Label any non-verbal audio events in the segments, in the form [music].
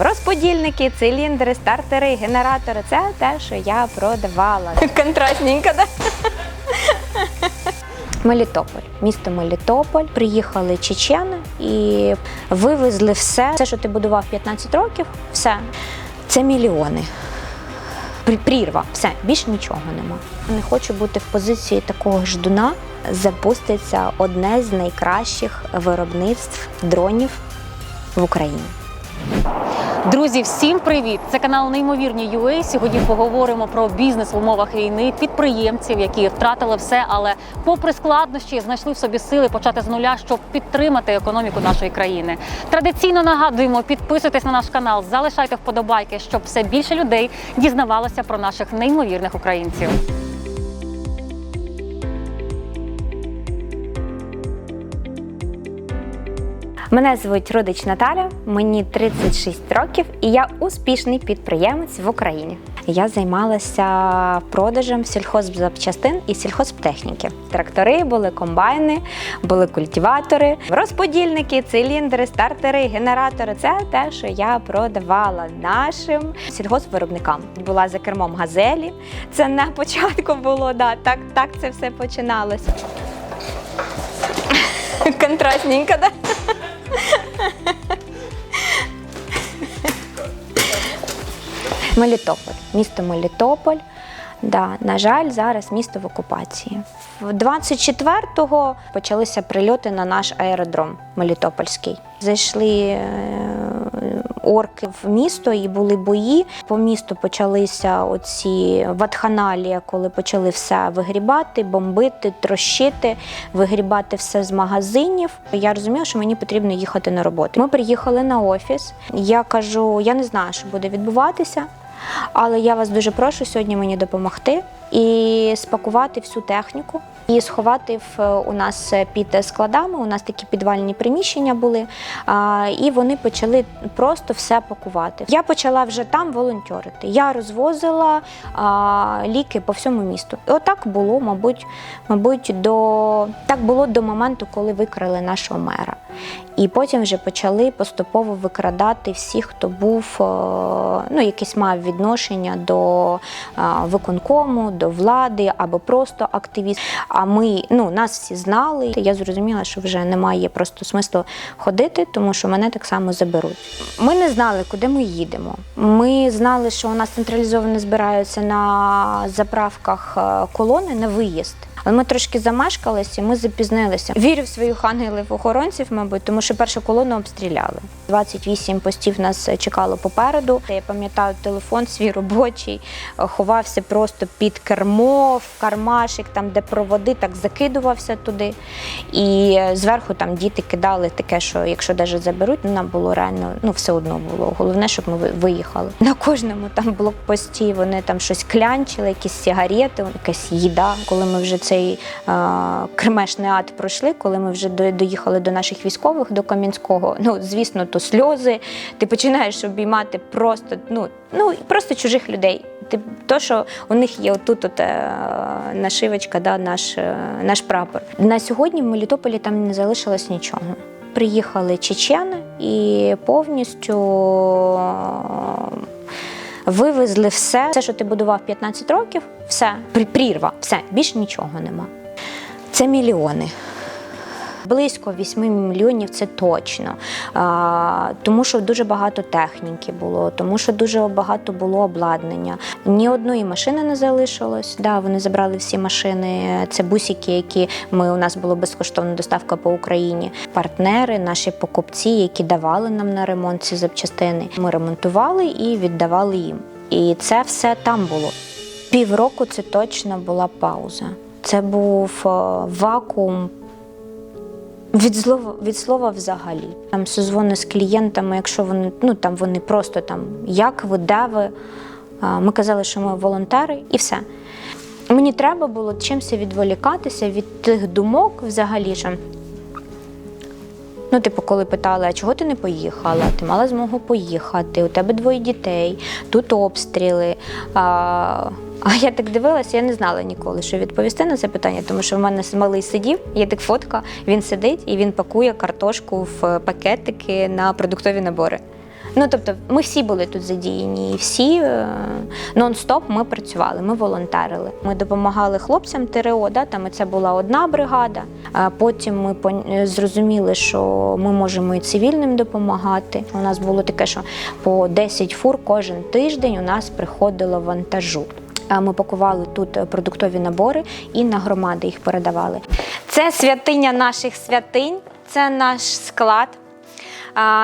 Розподільники, циліндри, стартери, генератори це те, що я продавала. [laughs] Контрастненько, да? Мелітополь, місто Мелітополь. Приїхали чечени і вивезли все, все, що ти будував 15 років, все. Це мільйони. Прірва, все, більше нічого нема. Не хочу бути в позиції такого ждуна. Запуститься одне з найкращих виробництв дронів в Україні. Друзі, всім привіт! Це канал Неймовірні UA. Сьогодні поговоримо про бізнес в умовах війни, підприємців, які втратили все, але попри складнощі знайшли в собі сили почати з нуля, щоб підтримати економіку нашої країни. Традиційно нагадуємо, підписуйтесь на наш канал, залишайте вподобайки, щоб все більше людей дізнавалося про наших неймовірних українців. Мене звуть Рудич Наталя, мені 36 років, і я успішний підприємець в Україні. Я займалася продажем сільхоззапчастин і сільхозтехніки. Трактори були комбайни, були культиватори, розподільники, циліндри, стартери, генератори це те, що я продавала нашим сільгоспвиробникам. Була за кермом газелі. Це на початку було. Да, так, так це все починалося. [laughs] Контрастненько, да? [laughs] Мелітополь, місто Мелітополь. Да, на жаль, зараз місто в окупації. В 24-го почалися прильоти на наш аеродром Мелітопольський. Зайшли е, орки в місто і були бої. По місту почалися оці ватханалія, коли почали все вигрібати, бомбити, трощити, вигрібати все з магазинів. Я розуміла, що мені потрібно їхати на роботу. Ми приїхали на офіс. Я кажу, я не знаю, що буде відбуватися. Але я вас дуже прошу сьогодні мені допомогти і спакувати всю техніку і сховати в у нас під складами. У нас такі підвальні приміщення були, і вони почали просто все пакувати. Я почала вже там волонтерити. Я розвозила ліки по всьому місту. І отак було, мабуть, мабуть, до так було до моменту, коли викрали нашого мера. І потім вже почали поступово викрадати всіх, хто був, е, ну, якийсь мав відношення до е, виконкому, до влади або просто активіст. А ми ну, нас всі знали. Я зрозуміла, що вже немає просто смислу ходити, тому що мене так само заберуть. Ми не знали, куди ми їдемо. Ми знали, що у нас централізовано збираються на заправках е, колони на виїзд. Але ми трошки замешкалися, ми запізнилися. Вірю в своїх ангелів-охоронців, мабуть, тому що першу колону обстріляли. 28 постів нас чекало попереду. Я пам'ятаю, телефон свій робочий ховався просто під кермо, в кармашик, там де проводи, так закидувався туди. І зверху там діти кидали таке, що якщо навіть заберуть, ну нам було реально ну все одно було. Головне, щоб ми виїхали. На кожному там блокпості вони там щось клянчили, якісь сигарети, якась їда. Коли ми вже цей е, кремешний ад пройшли, коли ми вже доїхали до наших військових, до Кам'янського, ну звісно, то сльози. Ти починаєш обіймати просто, ну, ну просто чужих людей. Ти то, що у них є отут от, е, нашивочка, да, наш, е, наш прапор. На сьогодні в Мелітополі там не залишилось нічого. Приїхали чечени і повністю вивезли все, все, що ти будував 15 років, все, прірва, все, більше нічого нема. Це мільйони. Близько 8 мільйонів це точно. Тому що дуже багато техніки було, тому що дуже багато було обладнання. Ні одної машини не залишилось. Да, вони забрали всі машини. Це бусики, які ми у нас була безкоштовна доставка по Україні. Партнери, наші покупці, які давали нам на ремонт ці запчастини. Ми ремонтували і віддавали їм. І це все там було. Півроку це точно була пауза. Це був е, вакуум від слова, від слова взагалі. Там созвони з клієнтами, якщо вони ну там вони просто там як ви, де ви. Ми казали, що ми волонтери, і все. Мені треба було чимось відволікатися від тих думок взагалі. що Ну, типу, коли питали, а чого ти не поїхала? Ти мала змогу поїхати, у тебе двоє дітей, тут обстріли. А, а я так дивилася, я не знала ніколи, що відповісти на це питання, тому що в мене малий сидів, є так фотка, він сидить і він пакує картошку в пакетики на продуктові набори. Ну тобто, ми всі були тут задіяні, і всі е, нон-стоп ми працювали, ми волонтерили. Ми допомагали хлопцям ТРО, да, там це була одна бригада. А потім ми е, зрозуміли, що ми можемо і цивільним допомагати. У нас було таке, що по 10 фур кожен тиждень у нас приходило вантажу. Ми пакували тут е, продуктові набори і на громади їх передавали. Це святиня наших святинь, це наш склад.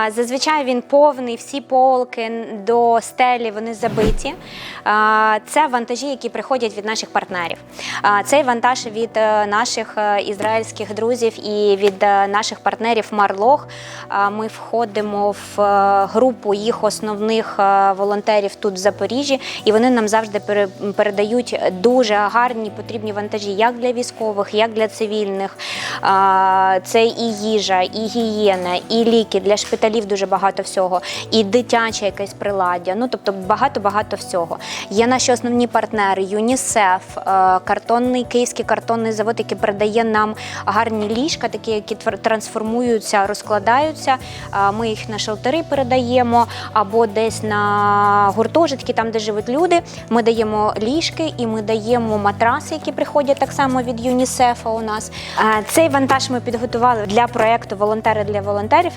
Зазвичай він повний, всі полки до стелі вони забиті. Це вантажі, які приходять від наших партнерів. Цей вантаж від е, наших е, ізраїльських друзів і від е, наших партнерів Марлох. Ми входимо в групу їх основних волонтерів тут в Запоріжжі, і вони нам завжди пере- передають дуже гарні потрібні вантажі, як для військових, як для цивільних. Це і їжа, і гігієна, і ліки для шпиталів дуже багато всього, і дитяче якесь приладдя. Ну тобто багато-багато всього. Є наші основні партнери: ЮНІСЕФ, е, картонний київський картонний завод, який передає нам гарні ліжка, такі, які трансформуються, розкладаються. Ми їх на шелтери передаємо або десь на гуртожитки, там де живуть люди. Ми даємо ліжки і ми даємо матраси, які приходять так само від ЮНІСЕФа. У нас Е, цей вантаж ми підготували для проекту Волонтери для волонтерів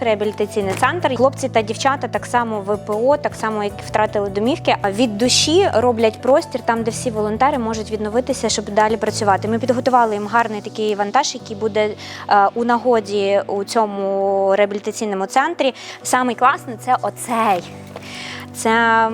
реабілітаційний центр. Хлопці та дівчата так само ВПО, так само як втратили домівки. а Від душі роблять простір там, де всі волонтери можуть відновитися, щоб далі працювати. Ми підготували їм гарний такий вантаж, який буде е, у нагоді у цьому реабілітаційному центрі. Самий класний це оцей. Це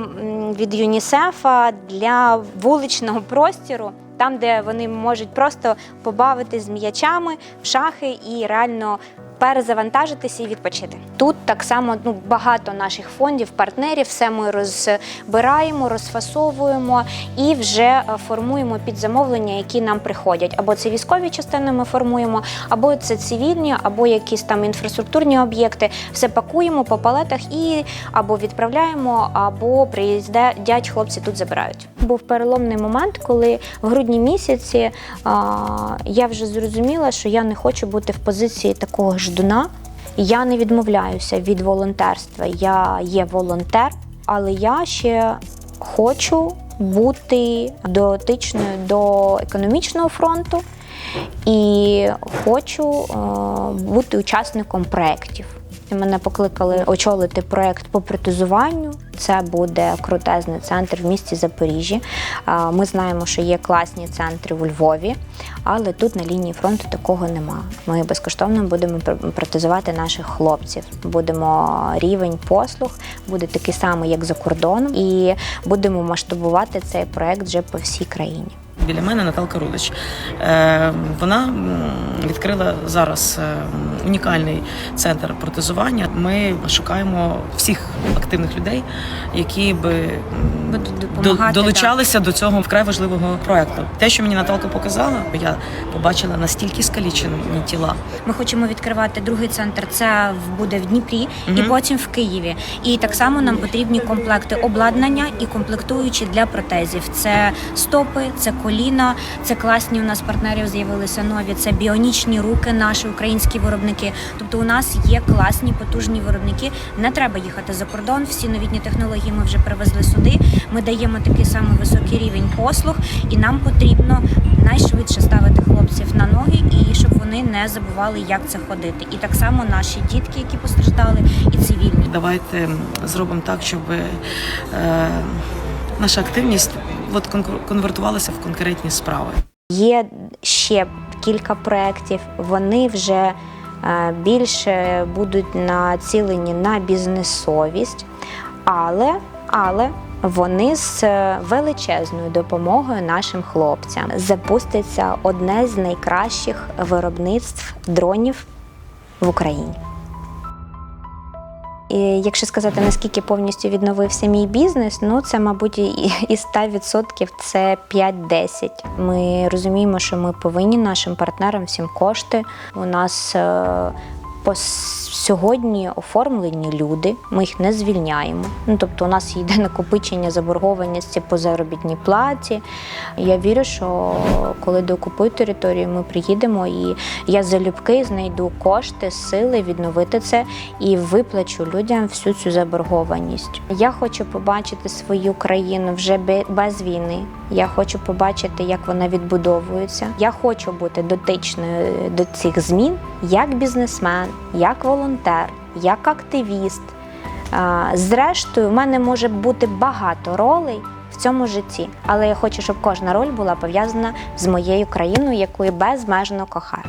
від ЮНІСЕФа для вуличного простіру, там, де вони можуть просто побавитись з м'ячами в шахи і реально перезавантажитися і відпочити. Тут так само ну, багато наших фондів, партнерів, все ми розбираємо, розфасовуємо і вже е, формуємо під замовлення, які нам приходять. Або це військові частини ми формуємо, або це цивільні, або якісь там інфраструктурні об'єкти. Все пакуємо по палетах і або відправляємо, або приїздять хлопці тут забирають. Був переломний момент, коли в грудні місяці а, я вже зрозуміла, що я не хочу бути в позиції такого ждуна. Я не відмовляюся від волонтерства. Я є волонтер, але я ще хочу бути дотичною до економічного фронту і хочу е, бути учасником проєктів. Мене покликали очолити проєкт по протезуванню. Це буде крутезний центр в місті Запоріжжі. Ми знаємо, що є класні центри у Львові, але тут на лінії фронту такого нема. Ми безкоштовно будемо протезувати наших хлопців. Будемо рівень послуг буде такий самий, як за кордоном, і будемо масштабувати цей проєкт вже по всій країні. Біля мене Наталка Рудич. Е, Вона відкрила зараз е, унікальний центр протезування. Ми шукаємо всіх активних людей, які би допомагати, долучалися до цього вкрай важливого проекту. Те, що мені Наталка показала, я побачила настільки скалічені тіла. Ми хочемо відкривати другий центр. Це буде в Дніпрі і потім в Києві. І так само нам потрібні комплекти обладнання і комплектуючі для протезів. Це стопи, це коліна, це класні. У нас партнерів з'явилися нові. Це біонічні руки, наші українські виробники. Тобто, у нас є класні потужні виробники. Не треба їхати за кордон. Всі новітні технології ми вже привезли сюди. Ми даємо такий самий високий рівень послуг, і нам потрібно найшвидше ставити хлопців на ноги і щоб вони не забували, як це ходити. І так само наші дітки, які постраждали, і цивільні. Давайте зробимо так, щоб е, наша активність от конвертувалася в конкретні справи. Є ще кілька проєктів. Вони вже більше будуть націлені на бізнесовість, але, але вони з е, величезною допомогою нашим хлопцям запуститься одне з найкращих виробництв дронів в Україні. І якщо сказати, наскільки повністю відновився мій бізнес, ну це, мабуть, і- із 100% це 5-10. Ми розуміємо, що ми повинні нашим партнерам всім кошти. У нас е, По сьогодні оформлені люди, ми їх не звільняємо. Ну тобто, у нас йде накопичення заборгованості по заробітній платі. Я вірю, що коли доокупують територію, ми приїдемо і я залюбки знайду кошти, сили відновити це і виплачу людям всю цю заборгованість. Я хочу побачити свою країну вже бе- без війни. Я хочу побачити, як вона відбудовується. Я хочу бути дотичною до цих змін як бізнесмен, як волонтер, як активіст. Зрештою, в мене може бути багато ролей в цьому житті, але я хочу, щоб кожна роль була пов'язана з моєю країною, яку я безмежно кохаю.